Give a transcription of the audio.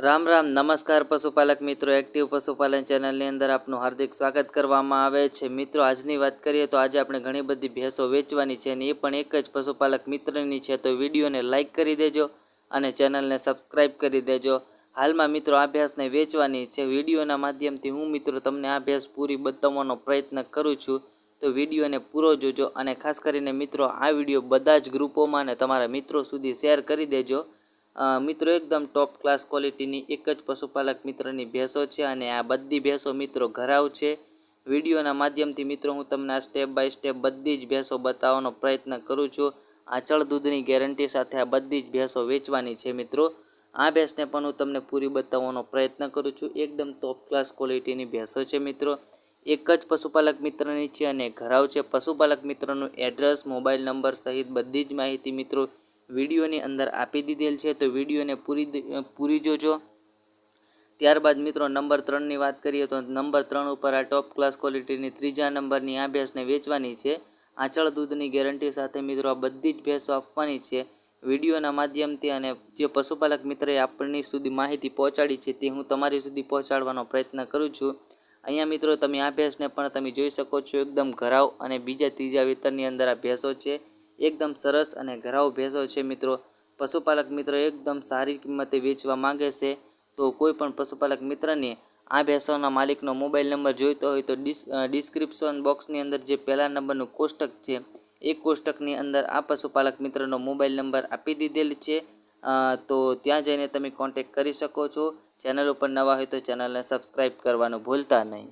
રામ રામ, નમસ્કાર પશુપાલક મિત્રો, એક્ટિવ પશુપાલન ચેનલની અંદર આપનું હાર્દિક સ્વાગત કરવામાં આવે છે. મિત્રો, આજની વાત કરીએ તો આજે આપણે ઘણી બધી ભેંસો વેચવાની છે અને એ પણ એક જ પશુપાલક મિત્રની છે, તો વિડીયોને લાઇક કરી દેજો અને ચેનલને સબસ્ક્રાઈબ કરી દેજો. હાલમાં મિત્રો, આ ભેંસને વેચવાની છે. વિડીયોના માધ્યમથી હું મિત્રો તમને આ ભેંસ પૂરી બતાવવાનો પ્રયત્ન કરું છું. તો વિડીયોને પૂરો જોજો અને ખાસ કરીને મિત્રો, આ વીડિયો બધા જ ગ્રુપોમાં અને તમારા મિત્રો સુધી શેર કરી દેજો. મિત્રો, એકદમ ટોપ ક્લાસ ક્વોલિટીની એક જ પશુપાલક મિત્રની ભેંસો છે અને આ બધી ભેંસો મિત્રો ઘરાવ છે. વિડીયોના માધ્યમથી મિત્રો, હું તમને આ સ્ટેપ બાય સ્ટેપ બધી જ ભેંસો બતાવવાનો પ્રયત્ન કરું છું. આચળ દૂધની ગેરંટી સાથે આ બધી જ ભેંસો વેચવાની છે મિત્રો. આ ભેંસને પણ હું તમને પૂરી બતાવવાનો પ્રયત્ન કરું છું. એકદમ ટોપ ક્લાસ ક્વોલિટીની ભેંસો છે મિત્રો. એક જ પશુપાલક મિત્રની છે અને ઘરાવ છે. પશુપાલક મિત્રનું એડ્રેસ મોબાઈલ નંબર સહિત બધી જ માહિતી મિત્રો વિડીયોની અંદર આપી દીધેલ છે, તો વિડીયોને પૂરી પૂરી જોજો. ત્યારબાદ મિત્રો, નંબર ત્રણની વાત કરીએ તો નંબર ત્રણ ઉપર આ ટોપ ક્લાસ ક્વોલિટીની ત્રીજા નંબરની આ ભેંસને વેચવાની છે. આંચળ દૂધની ગેરંટી સાથે મિત્રો, આ બધી જ ભેંસો આપવાની છે. વિડીયોના માધ્યમથી અને જે પશુપાલક મિત્રએ આપણી સુધી માહિતી પહોંચાડી છે, તે હું તમારી સુધી પહોંચાડવાનો પ્રયત્ન કરું છું. અહીંયા મિત્રો, તમે આ ભેંસને પણ તમે જોઈ શકો છો, એકદમ ઘરાવ અને બીજા ત્રીજા વેતનની અંદર આ ભેંસો છે. એકદમ સરસ અને ઘરાવ ભેંસો છે મિત્રો. પશુપાલક મિત્રો એકદમ સારી કિંમતે વેચવા માંગે છે. તો કોઈ પણ પશુપાલક મિત્રને આ ભેંસોના માલિકનો મોબાઈલ નંબર જોઈતો હોય તો ડિસ ડિસ્ક્રિપ્શન બોક્સની અંદર જે પહેલા નંબરનું કોષ્ટક છે, એ કોષ્ટકની અંદર આ પશુપાલક મિત્રનો મોબાઈલ નંબર આપી દીધેલ છે. તો ત્યાં જઈને તમે કોન્ટેક કરી શકો છો. ચેનલ ઉપર નવા હોય તો ચેનલને સબસ્ક્રાઈબ કરવાનું ભૂલતા નહીં.